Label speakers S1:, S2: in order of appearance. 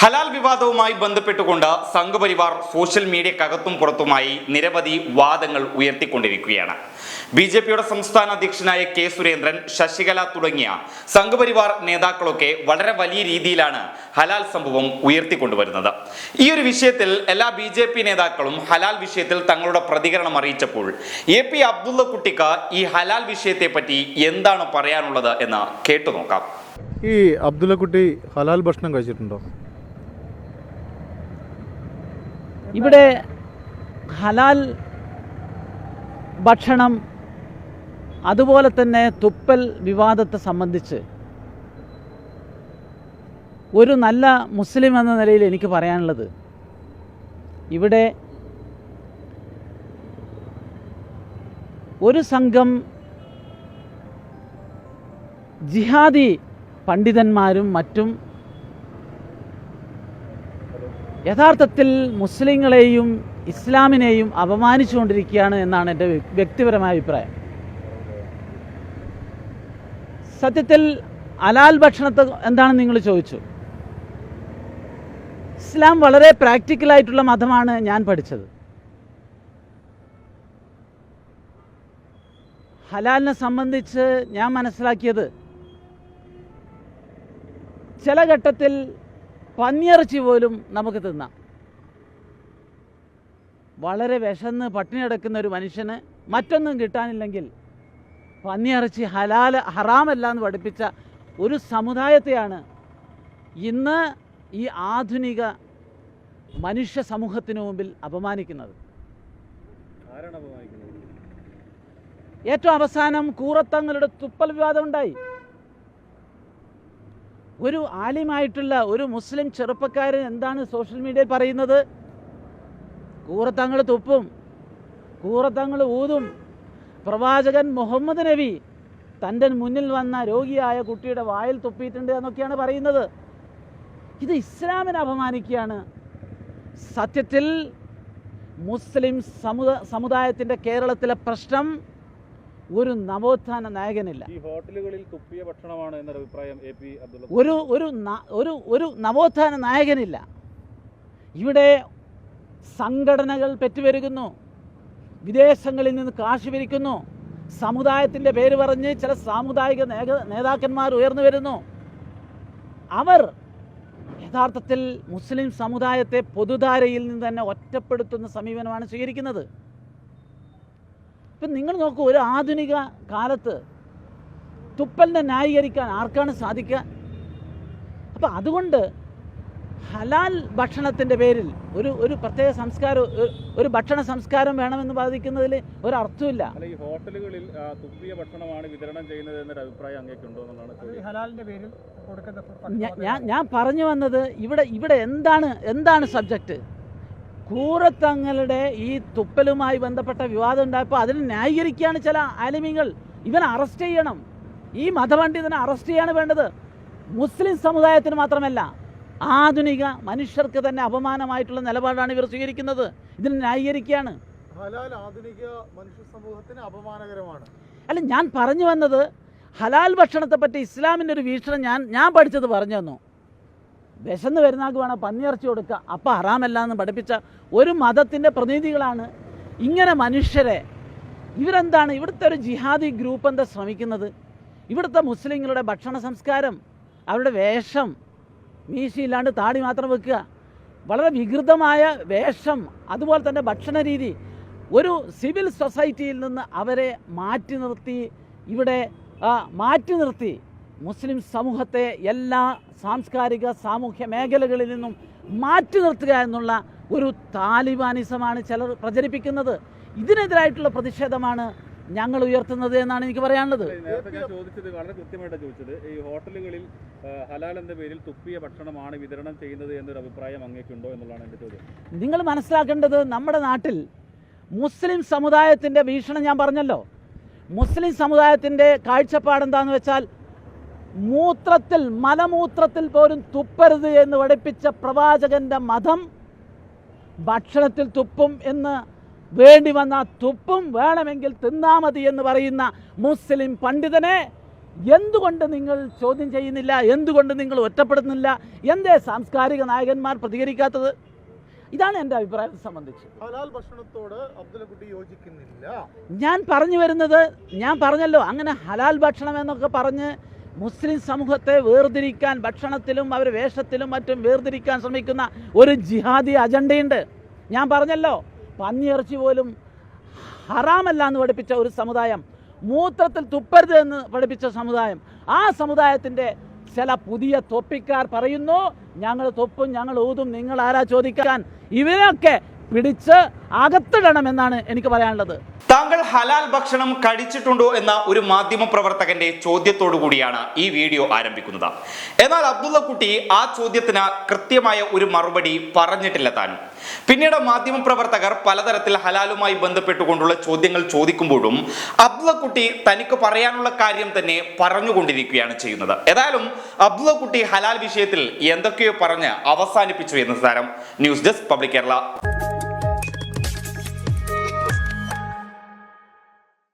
S1: ഹലാൽ വിവാദവുമായി ബന്ധപ്പെട്ടുകൊണ്ട് സംഘപരിവാർ സോഷ്യൽ മീഡിയക്കകത്തും പുറത്തുമായി നിരവധി വാദങ്ങൾ ഉയർത്തിക്കൊണ്ടിരിക്കുകയാണ്. ബി ജെ പിയുടെ സംസ്ഥാന അധ്യക്ഷനായ കെ സുരേന്ദ്രൻ ശശികല തുടങ്ങിയ സംഘപരിവാർ നേതാക്കളൊക്കെ വളരെ വലിയ രീതിയിലാണ് ഹലാൽ സംഭവം ഉയർത്തിക്കൊണ്ടുവരുന്നത്. ഈ ഒരു വിഷയത്തിൽ എല്ലാ ബി ജെ പി നേതാക്കളും ഹലാൽ വിഷയത്തിൽ തങ്ങളുടെ പ്രതികരണം അറിയിച്ചപ്പോൾ എ പി അബ്ദുള്ള കുട്ടിക്ക് ഈ ഹലാൽ വിഷയത്തെ പറ്റി എന്താണ് പറയാനുള്ളത് എന്ന് കേട്ടു നോക്കാം
S2: ഈ അബ്ദുള്ളക്കുട്ടി ഹലാൽ ഭക്ഷണം കഴിച്ചിട്ടുണ്ടോ?
S3: ഇവിടെ ഹലാൽ ഭക്ഷണം അതുപോലെ തന്നെ തുപ്പൽ വിവാദത്തെ സംബന്ധിച്ച് ഒരു നല്ല മുസ്ലിം എന്ന നിലയിൽ എനിക്ക് പറയാനുള്ളത് ഇവിടെ ഒരു സംഘം ജിഹാദി പണ്ഡിതന്മാരും മറ്റും യഥാർത്ഥത്തിൽ മുസ്ലിങ്ങളെയും ഇസ്ലാമിനെയും അപമാനിച്ചുകൊണ്ടിരിക്കുകയാണ് എന്നാണ് എന്റെ വ്യക്തിപരമായ അഭിപ്രായം. സത്യത്തിൽ അലാൽ ഭക്ഷണത്തെ എന്താണ് നിങ്ങൾ ചോദിച്ചു? ഇസ്ലാം വളരെ പ്രാക്ടിക്കലായിട്ടുള്ള മതമാണ് ഞാൻ പഠിച്ചത്. ഹലാലിനെ സംബന്ധിച്ച് ഞാൻ മനസ്സിലാക്കിയത് ചില ഘട്ടത്തിൽ പന്നിയിറച്ചി പോലും നമുക്ക് തിന്നാം. വളരെ വിശന്ന് പട്ടിണി കിടക്കുന്ന ഒരു മനുഷ്യന് മറ്റൊന്നും കിട്ടാനില്ലെങ്കിൽ പന്നിയിറച്ചി ഹലാൽ ഹറാമല്ല എന്ന് പഠിപ്പിച്ച ഒരു സമുദായത്തെയാണ് ഇന്ന് ഈ ആധുനിക മനുഷ്യ സമൂഹത്തിന് മുമ്പിൽ അപമാനിക്കുന്നത്. ഏറ്റവും അവസാനം കൂറത്തങ്ങളുടെ തുപ്പൽ വിവാദം ഉണ്ടായി ഒരു ആലിമായിട്ടുള്ള ഒരു മുസ്ലിം ചെറുപ്പക്കാരൻ എന്താണ് സോഷ്യൽ മീഡിയയിൽ പറയുന്നത്? കൂറത്തങ്ങൾ തുപ്പും കൂറത്തങ്ങൾ ഊതും. പ്രവാചകൻ മുഹമ്മദ് നബി തന്റെ മുന്നിൽ വന്ന രോഗിയായ കുട്ടിയുടെ വായിൽ തുപ്പിയിട്ടുണ്ട് എന്നൊക്കെയാണ് പറയുന്നത്. ഇത് ഇസ്ലാമിനെ അപമാനിക്കുകയാണ്. സത്യത്തിൽ മുസ്ലിം സമുദ സമുദായത്തിന്റെ കേരളത്തിലെ പ്രശ്നം ഒരു നവോത്ഥാന നായകനില്ല.
S2: ഈ ഹോട്ടലുകളിൽ തുപ്പിയ ഭക്ഷണമാണ് എന്നൊരു അഭിപ്രായം എ പി അബ്ദുള്ള
S3: ഒരു ഒരു ഒരു ഒരു നവോത്ഥാന നായകനില്ല. ഇവിടെ സംഘടനകൾ പെറ്റുവരുകുന്നു വിദേശങ്ങളിൽ നിന്ന് കാശ് വിരിക്കുന്നു സമുദായത്തിന്റെ പേര് പറഞ്ഞ് ചില സാമുദായിക നേതാക്കന്മാർ ഉയർന്നു വരുന്നു. അവർ യഥാർത്ഥത്തിൽ മുസ്ലിം സമുദായത്തെ പൊതുധാരയിൽ നിന്ന് തന്നെ ഒറ്റപ്പെടുത്തുന്ന സമീപനമാണ് സ്വീകരിക്കുന്നത്. ഇപ്പം നിങ്ങൾ നോക്കൂ ഒരു ആധുനിക കാലത്ത് തുപ്പലിനെ ന്യായീകരിക്കാൻ ആർക്കാണ് സാധിക്കുക? അപ്പം അതുകൊണ്ട് ഹലാൽ ഭക്ഷണത്തിന്റെ പേരിൽ ഒരു ഒരു പ്രത്യേക സംസ്കാരം ഒരു- ഭക്ഷണ സംസ്കാരം വേണമെന്ന് ബാധിക്കുന്നതിൽ ഒരർത്ഥമില്ല
S2: അല്ല ഈ ഹോട്ടലുകളിൽ തുപ്പിയ ഭക്ഷണമാണ് വിതരണം ചെയ്യുന്നത് എന്നൊരു അഭിപ്രായം അങ്ങേക്കുണ്ടോ
S3: ഞാൻ ഞാൻ പറഞ്ഞു വന്നത് ഇവിടെ ഇവിടെ എന്താണ് എന്താണ് സബ്ജക്റ്റ്? കൂറത്തങ്ങളുടെ ഈ തുപ്പലുമായി ബന്ധപ്പെട്ട വിവാദം ഉണ്ടായപ്പോൾ അതിനെ ന്യായീകരിക്കുകയാണ് ചില അലിമീങ്ങൾ ഇവനെ അറസ്റ്റ് ചെയ്യണം. ഈ മതപണ്ഡിതനെ അറസ്റ്റ് ചെയ്യാണ് വേണ്ടത്. മുസ്ലിം സമുദായത്തിന് മാത്രമല്ല ആധുനിക മനുഷ്യർക്ക് തന്നെ അപമാനമായിട്ടുള്ള നിലപാടാണ് ഇവർ സ്വീകരിക്കുന്നത്. ഇതിനെ ന്യായീകരിക്കുകയാണ്.
S4: ആധുനിക മനുഷ്യ സമൂഹത്തിന് അപമാനകരമാണ്.
S3: അല്ല ഞാൻ പറഞ്ഞു വന്നത് ഹലാൽ ഭക്ഷണത്തെ പറ്റി ഇസ്ലാമിന്റെ ഒരു വീക്ഷണം ഞാൻ ഞാൻ പഠിച്ചത് പറഞ്ഞു തന്നു. വിശന്ന് വരുന്നാൾക്ക് വേണം പന്നിയിറച്ചി കൊടുക്കുക. അപ്പം ഹറാമല്ല എന്ന് പഠിപ്പിച്ച ഒരു മതത്തിന്റെ പ്രതിനിധികളാണ് ഇങ്ങനെ മനുഷ്യരെ. ഇവരെന്താണ്? ഇവിടുത്തെ ഒരു ജിഹാദി ഗ്രൂപ്പ് എന്താ ശ്രമിക്കുന്നത്? ഇവിടുത്തെ മുസ്ലിങ്ങളുടെ ഭക്ഷണ സംസ്കാരം അവരുടെ വേഷം മീശയില്ലാണ്ട് താടി മാത്രം വെക്കുക. വളരെ വികൃതമായ വേഷം അതുപോലെ തന്നെ ഭക്ഷണ രീതി. ഒരു സിവിൽ സൊസൈറ്റിയിൽ നിന്ന് അവരെ മാറ്റി നിർത്തി ഇവിടെ മാറ്റി നിർത്തി. മുസ്ലിം സമൂഹത്തെ എല്ലാ സാംസ്കാരിക സാമൂഹ്യ മേഖലകളിൽ നിന്നും മാറ്റി നിർത്തുക എന്നുള്ള ഒരു താലിബാനിസമാണ് ചിലർ പ്രചരിപ്പിക്കുന്നത്. ഇതിനെതിരായിട്ടുള്ള പ്രതിഷേധമാണ് ഞങ്ങൾ ഉയർത്തുന്നത് എന്നാണ് എനിക്ക് പറയാനുള്ളത്.
S2: ചോദിച്ചത് വളരെ കൃത്യമായിട്ടാണ് ചോദിച്ചത്. ഈ ഹോട്ടലുകളിൽ ഹലാൽ എന്ന പേരിൽ തുപ്പിയ ഭക്ഷണമാണ് വിതരണം ചെയ്യുന്നത് എന്നൊരു അഭിപ്രായം അങ്ങേക്കുണ്ടോ എന്നുള്ളതാണ് എന്റെ ചോദ്യം.
S3: നിങ്ങൾ മനസ്സിലാക്കേണ്ടത് നമ്മുടെ നാട്ടിൽ മുസ്ലിം സമുദായത്തിന്റെ ഭീഷണം ഞാൻ പറഞ്ഞല്ലോ. മുസ്ലിം സമുദായത്തിന്റെ കാഴ്ചപ്പാട് എന്താണെന്ന് വെച്ചാൽ മൂത്രത്തിൽ മലമൂത്രത്തിൽ പോലും തുപ്പരുത് എന്ന് പഠിപ്പിച്ച പ്രവാചകന്റെ മതം ഭക്ഷണത്തിൽ തുപ്പും എന്ന് വേണ്ടി വന്ന തുപ്പും വേണമെങ്കിൽ തിന്നാ മതി എന്ന് പറയുന്ന മുസ്ലിം പണ്ഡിതനെ എന്തുകൊണ്ട് നിങ്ങൾ ചോദ്യം ചെയ്യുന്നില്ല? എന്തുകൊണ്ട് നിങ്ങൾ ഒറ്റപ്പെടുന്നില്ല എന്തേ സാംസ്കാരിക നായകന്മാർ പ്രതികരിക്കാത്തത്? ഇതാണ് എന്റെ അഭിപ്രായത്തെ സംബന്ധിച്ച്.
S4: ഹലാൽ ഭക്ഷണത്തോട് അബ്ദുള്ളക്കുട്ടി യോജിക്കുന്നില്ല.
S3: ഞാൻ പറഞ്ഞു വരുന്നത് ഞാൻ പറഞ്ഞല്ലോ അങ്ങനെ ഹലാൽ ഭക്ഷണം എന്നൊക്കെ പറഞ്ഞ് മുസ്ലിം സമൂഹത്തെ വേർതിരിക്കാൻ ഭക്ഷണത്തിലും അവർ വേഷത്തിലും മറ്റും വേർതിരിക്കാൻ ശ്രമിക്കുന്ന ഒരു ജിഹാദി അജണ്ടയുണ്ട്. ഞാൻ പറഞ്ഞല്ലോ പന്നിയിറച്ചി പോലും ഹറാമല്ല എന്ന് പഠിപ്പിച്ച ഒരു സമുദായം മൂത്രത്തിൽ തുപ്പരുത് എന്ന് പഠിപ്പിച്ച സമുദായം ആ സമുദായത്തിന്റെ ചില പുതിയ തൊപ്പിക്കാർ പറയുന്നു ഞങ്ങൾ തൊപ്പും ഞങ്ങൾ ഊതും നിങ്ങൾ ആരാ ചോദിക്കാൻ? ഇവരൊക്കെ പിടിച്ച് അകത്തിടണമെന്നാണ് എനിക്ക് പറയാനുള്ളത്.
S1: താങ്കൾ ഹലാൽ ഭക്ഷണം കഴിച്ചിട്ടുണ്ടോ എന്ന ഒരു മാധ്യമ പ്രവർത്തകന്റെ ചോദ്യത്തോടു കൂടിയാണ് ഈ വീഡിയോ ആരംഭിക്കുന്നത്. എന്നാൽ അബ്ദുള്ള കുട്ടി ആ ചോദ്യത്തിന് കൃത്യമായ ഒരു മറുപടി പറഞ്ഞിട്ടില്ല താൻ. പിന്നീട് മാധ്യമ പ്രവർത്തകർ പലതരത്തിൽ ഹലാലുമായി ബന്ധപ്പെട്ടുകൊണ്ടുള്ള ചോദ്യങ്ങൾ ചോദിക്കുമ്പോഴും അബ്ദുള്ള കുട്ടി തനിക്ക് പറയാനുള്ള കാര്യം തന്നെ പറഞ്ഞുകൊണ്ടിരിക്കുകയാണ് ചെയ്യുന്നത്. ഏതായാലും അബ്ദുള്ള കുട്ടി ഹലാൽ വിഷയത്തിൽ എന്തൊക്കെയോ പറഞ്ഞ് അവസാനിപ്പിച്ചു എന്ന് സാരം ന്യൂസ് ഡെസ്ക് പബ്ലിക് കേരള.